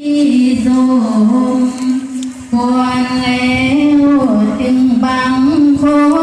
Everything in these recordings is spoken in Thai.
ที่สมควร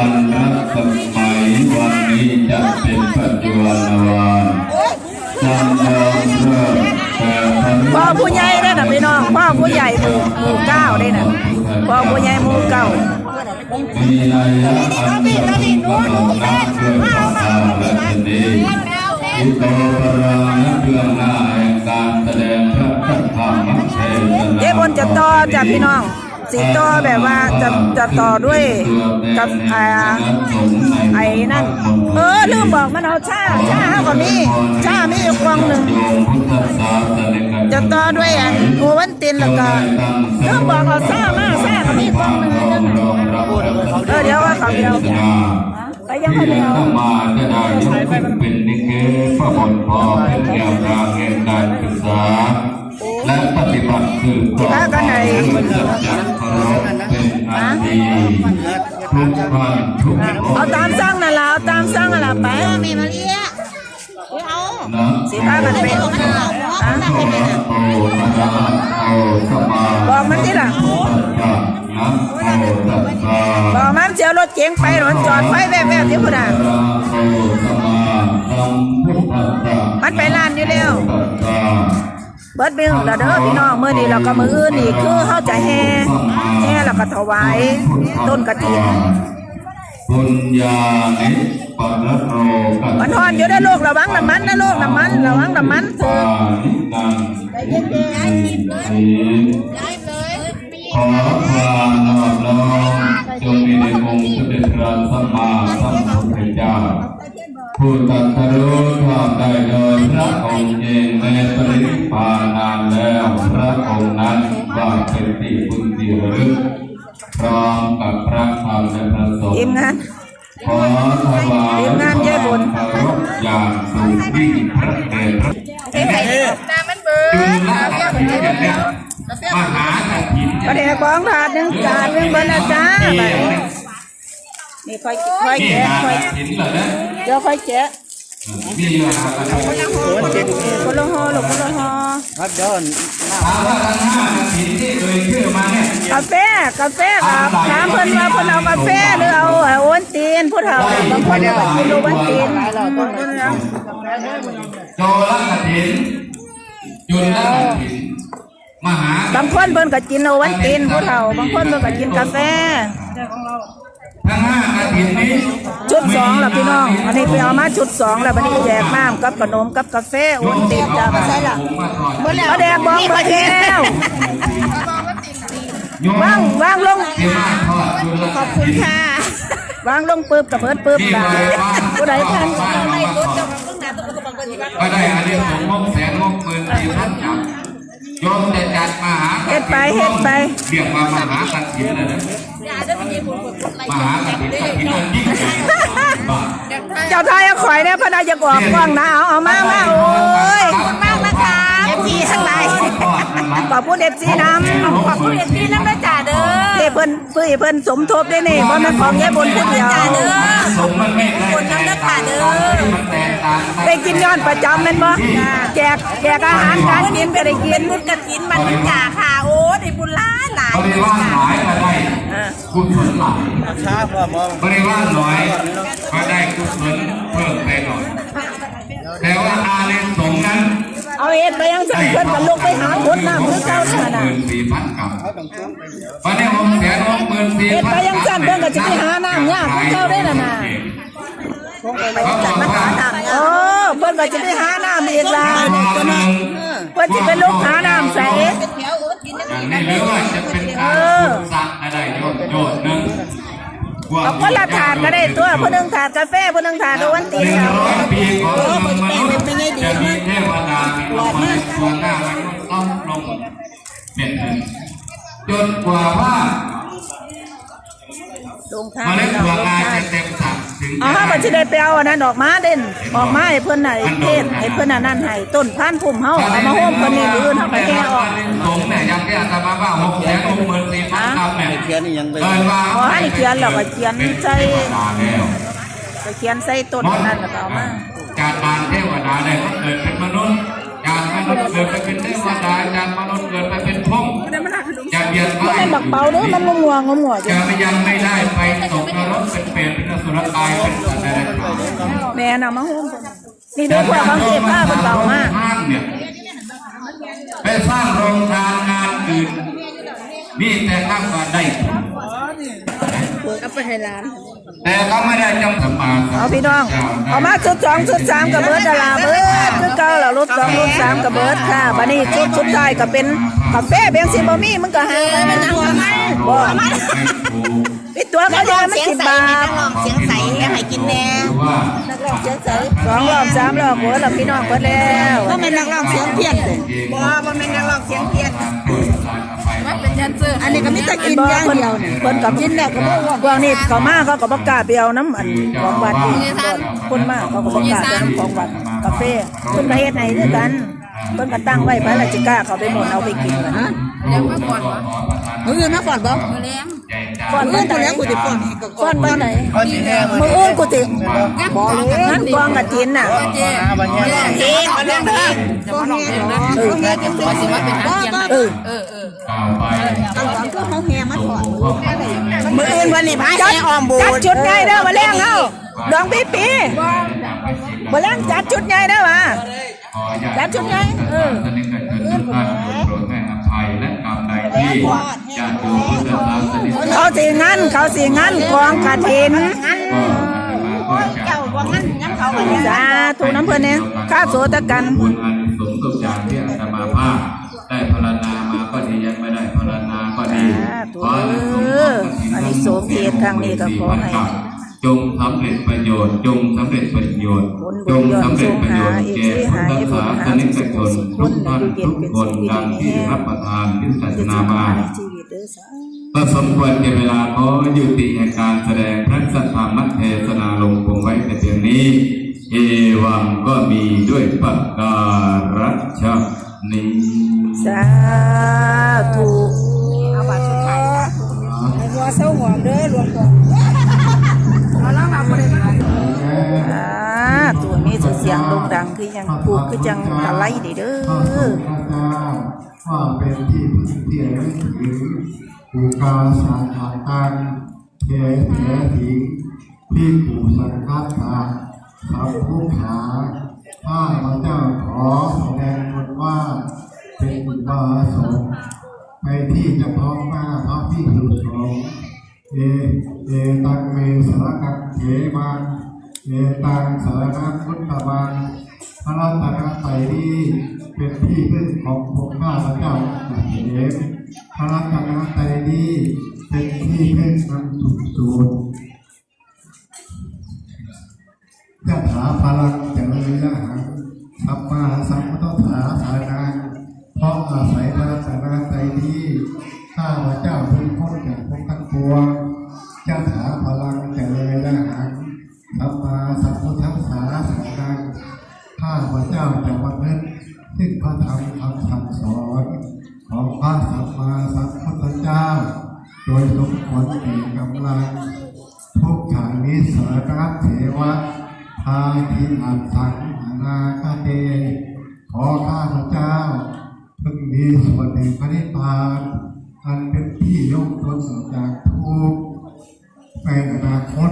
ปัจจุบันรัชสมัยวันนี้จะเป็นปัจจุบันวานจำเดิมเริ่มแต่ปรินิพพ่อพานผู้ใหญ่เด้อน่ะพี่น้องพ่อผู้ใหญ่หมู่หมู่เก้าเด้อน่ะพ่อผู้ใหญ่หมู่เก้ามีนัยยะอันยิ่งใหญ่กว่านักด้วยพระธรรมและเป็นดีอิโตปรานะเรื่องหน้าแห่งการแสดงพระธรรมเทศนาเจ๊บนจะต่อจ้ะพี่น้อง สิต่อแบบว่าจะจะต่อด้วยกับอ่าไอ้นั่น เออลืมบอกมันเอาชาชาเฮาก็มีชามีอยู่กองหนึ่งจะต่อด้วยอันโอวันตินแล้วก็เริ่มบอกเอาซ่ามาซ่าก็มีกองหนึ่งเลยนเออเดี๋ยวว่าเขาเดียวไปยังเขาเดียวมาจะได้ยกขึ้นเป็นนิเกพระบทพอเป็นแนวทางแห่งการศึกษา และปฏิบัติคือความหมายสัจจะเคารพเป็นอันดีทุกวันทุกคนเอาตามสั่งนั่นล่ะเอาตามสั่งนั่นล่ะไปมีมาเรียกเอานะสิพากันไปโตนะโตสมาบอกมันที่ล่ะสัจจะนะโมตัสสะบอกมันเสียรถเก๋งไปรถจอดไฟแวบๆที่พุ่นน่ะมันไปร้านอยู่แล้ว เบิดบิงแล้วเด้อพี่น้องมื้อนี้เราก็มื้ออื่นอีกคือเฮาจะแห่แห่แล้วก็ถวายต้นกฐินบุญญาณิปะระโรกัสมันฮอนอยู่ได้อลูกระวังน้ำมันนะลูกน้ำมันระวังน้ำมันถืปาอนินังใจเย็นสีได้เลยขอความนอบน้อมจงมีในองค์สมเด็จพระสัมมาสัมพุทธเจ้าผู้ตรัสรู้ชอบได้โดยพระองค์เองในปริ นิพพานนานแล้วพระองค์นั้นว่าเป็นที่บุญที่ระลึกพร้อมกับพระธรรมและพระสงๆทีมฆ์งานขอถวายทีมงานแย่บุญเคารพอย่างสูงยิ่งพระเดชพระน้ำมันเบิร์จุดลกฐินเนี่ยมหากฐินประเดี๋ยวของถาดหนึงจานหนึงเบิดแล้วจ้าบัดนี้นี่ค่อยค่อยนี่แกะงานค่อยกฐินเหรอเนี่ยเดี๋ยวค่อยแกะนี่อยู่หากฐินคนละห่อลูกคนละห่อ ถามว่าทั้งห้ากฐินที่เอ่ยชื่อมาเนี่ยกาแฟกาแฟครับถามเพิ่นว่าเพิ่นเอากาแฟหรือเอาโอวัลตินผู้เฒ่าบางคนก็กินโอวัลตินโจรกฐินจุลกฐินมหาบางคนเพิ่นก็กินโอวัลตินผู้เฒ่าบางคนเพิ่นก็กินกาแฟ ทั้งห้ากฐินนี้ชุดสองแล้วพี่น้อง อันนี้ไปเอามาชุดสองแล้วบัดนี้แจกน้ำกับขนมกับกาแฟโอวัลตินจ้ามาใช่ล่ะมาแดกบองมาแล้ววางวางลงที่มาทอดจุลกฐินค่ะวางลงปึ๊บกับเบิดปึ๊บได้ผู้ใดทันก็เอาไล่รถเจ้าก็ได้อันนี้ผมงบแสนงบหมื่นที่ท่านจับโยมจะจัดมหาเฮ็ดไปเฮ็ดไปเรียกว่ามหากฐินเลยนะ มหากฐินกฐินอันยิ่งใหญ่บ้าเจ้าทายเอาข่อยเนี่ยพระนายจะออกกล้องนะเอาเอามามาโอ้ยมากนะคะเอฟซีทั้งหลายขอบคุณเอฟซีน้ำขอบคุณเอฟซีน้ำนะจ่าเด้อเด้เพิ่นเพิ่นเพิ่นสมทบได้นี่บ่แม่นของแย่บนผู้เดียวสมมันไม่ได้คนน้ำนะจ่าเด้อมันแตกต่างกันได้กินย้อนประจำแม่นบ่แจกแจกอาหารการกินก็ได้กินบุญกระถินมันนะจ่าค่ะโอ้ได้บุญล้านหลายบริวารหลายก็ได้ กุศลหลายบริวารน้อยก็ได้กุศลเพิ่มไปหน่อยแต่ว่าอาเลนสงส์นั้น เอาเฮ็ดไปยังซั่นเพิ่นก็ลงไปหาคนน้ำคือเก่านั่นน่ะหมื่นสี่พันกับวันนี้ผมเสียหกหมื่นสี่เฮ็ดพันไปยังซั่นเพิ่นก็สิไปหาน้ำยากคือเก่าได้น่ะน่ะเขาบอกว่าโอ้เพิ่นก็สิไปหาน้ำอีกล่ะเพิ่นสิไปลุกหาน้ำใส่อย่างนี้หรือว่าจะเป็นการขุดสระอะไรโยนโยนหนึ่งเอาคนละถาดก็ได้ตัวผู้หนึงถาดกาแฟผู้หนึงถาดโอวันหตีนึ่งเอาร้อยปีของมนุษย์จะมีเทวดามีลงมาตัวหน้ามนุษย์ต้องลงเป็นหนึ่งจนกว่าว่าลงทาเมนล็ดถั่วงาจะเต็มถัง ถึงอ๋อมันสิได้ไปเอาอันนั้นออกมาเด่นออกมาให้เพิ่นน่ะเทศให้เพิ่นอันนั้นให้ต้นพันธุ์พุ่มเฮาเอามาโฮมเพิ่นนี่มื้ออื่นเฮาก็แก้ออกสงเนี่ยยังแก้ตมาว่าหกแสนหกหมื่นสี่พันคำเนี่ยเขียนนี่ยังไปเกินว่าอ๋ออันนี้เขียนแล้วก็เขียนใส่เป็นเทวดาแล้วก็เขียนใส่ต้นอันนั้นแล้วก็เอามาจากการเทวดาได้เกิดเป็นมนุษย์จากมนุษย์เกิดไปเป็นเทวดาจากมนุษย์เกิดไป เป็นพรหมจะเบียดบ่ไม่บักเป่าเด้อมันงงๆงงๆอยู่จะไม่ยังไม่ได้ไปตกนรกเป็นเปรตเป็นอสุรกายเป็นสัตว์เดรัจฉานแม่นเอามาโฮมเพิ่นนี่เด้อพวกบางเก็บผ้าเพิ่นเป่ามาห้างเนี่ยไปสร้างโรงทานงานอื่นนี่แต่ข้างว่าได้ผลเอาไปให้ร้านแต่เขาไม่ได้จำสมาสัมเอาพี่น้อง เอามาชุดสองชุดสามกับเบิร์ดดาราเบิร์ดคือเก่าแล้วรถสองรถสามกับเบิร์ดค่ะบัดนี้ชุดสุดท้ายก็เป็น กาแฟเบียงสิบ่มีมึงก็หามันเอามาบ่ไม่ถูกปิดตัวเขายามันสิบบาทเสียงใสให้กินแน่หรือว่าสองรอบสามรอบโหแล้วพี่น้องเบิดแล้วก็เป็นนักร้องเสียงเพี้ยนเลยบ่บ่เป็นนักร้องเสียงเพี้ยนมันเป็นยันเซอร์อันนี้ก็มีแต่กินอย่างเดียวเนี่ยเพิ่นกับกินแล้วก็บ่ว่าพวกนี้เขามาเขาก็บ่กล้าไปเอาน้ำอันของวัดนี่คนมาเขาก็บ่กล้าไปเอาของวัดกาแฟเพิ่นก็เฮ็ดให้ด้วยกัน เพิ่นก็ตั้งไว้พระราชกล้าเขาไปหมดเอาไปกินกันนะแล้วมาก่อนมืออื่นมาก่อนบ่มือแรงก่อนมือเพิ่นอื่นตตัอวนแรนี้กกูจะฟ้อนให้ก็ก่อนวันไหนก้อนสีแดงมื้ออื่นกูสิบ่เลยงั้นกองกฐินน่ะเจ๊มาลองเพลงมาลองเพลงจะมาลองเพลงนะเออแค่จะตัวสิว่าเป็นหาเสียงเออเออเออกล่าวไปก็เขาแฮมาถอดส่งข้อความมืออื่นวันนี้พายแออมบูจัดชุดใหญ่เด้อมาแรงเฮาดองปีปีมาแรงจัดชุดใหญ่เด้อมา แล้วชุดไงเออตอนนี้เกิดขึ้นท่านโปรดให้อภัยและกรรมใดที่ญาติโยมพุทธศาสนิกชนเขาสิงั้นเขาสิงั้นกองกฐินก็เจ้าว่างั้นงั้นเขาสาธุน้ำเพิ่นเนี่ยข้าโสตกันบุญอันสงส์ทุกอย่างที่อาตมาภาพได้พรณนามาก็ดียังไม่ได้พรณนาก็ดีขออันสงส์ของกฐินทั้งสี่พันกับ จงสำเร็จประโยชน์ จงสำเร็จประโยชน์ จงสำเร็จประโยชน์แก่พุทธศาสนิกชนทุกท่านทุกคนดังที่รับประทานพิศาสนามาชีวิตเด้อสาก็สมควรแก่เวลาขอยุติแห่งการแสดงพระสัทธรรมเทศนาลงคงไว้แต่เพียงนี้ เอวังก็มีด้วยประการฉนี้สาธุเอาบาทสุดท้ายให้หัวเศร้าหอมเด้อรวมก่อนเอาล่ะมาบ่ได้มาอ่า ตัวนี้จะเสียงโด่งดังคือยังผูกคือจังตะไล่เด้อว่าเป็นที่พึ่งที่ระลึกถึงภูกาสาขาตังเทเถถิงที่ผูสังฆาตาสัมภุขาข้าพระเจ้าขอแสดงตนว่าเป็นบาสงไปที่จะพร้อมหน้าพระพิสุสงเอเอเม สารกังเขมังเอตังสารนังพุทธมังพระรัตนตรัยนี้เป็นที่พึ่งของพวกข้าพเจ้าทั้งหลายพระรัตนตรัยนี้เป็นที่พึ่งอันสุดสูงยะถาพลัง ซึ่งพระธรรมคำสั่งสอนของพระสัมมาสัมพุทธเจ้า โดยสมควรแก่กำลังทุกขานิสรัตเถวะทาทิอันสังนาคาเต ขอข้าพระเจ้าพึงมีส่วนแห่งพระนิพพานอันเป็นที่ยกตนจากทุกข์ในอนาคต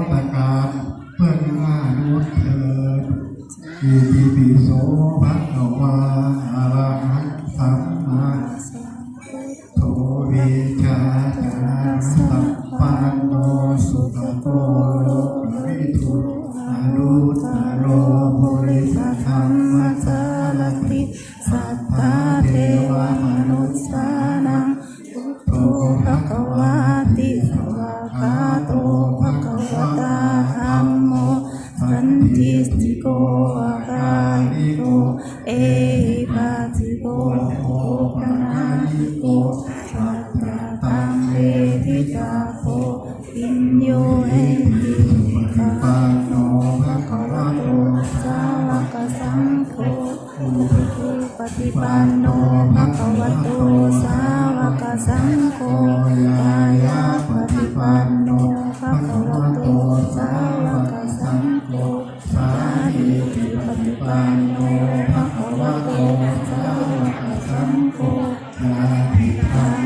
สาธุทาง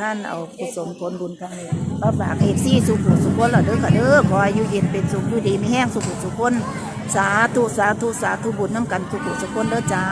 ท่านเอากุศลผลบุญครั้งนี้มาฝากเอฟซีสุขุสุขคนเหล่าเด้อค่ะเด้อขออายุเย็นเป็นสุขอยู่ดีไม่แห้งสุขุสุขคนสาธุสาธุสาธุบุญน้ำกันสุขุสุขคนเด้อจ้า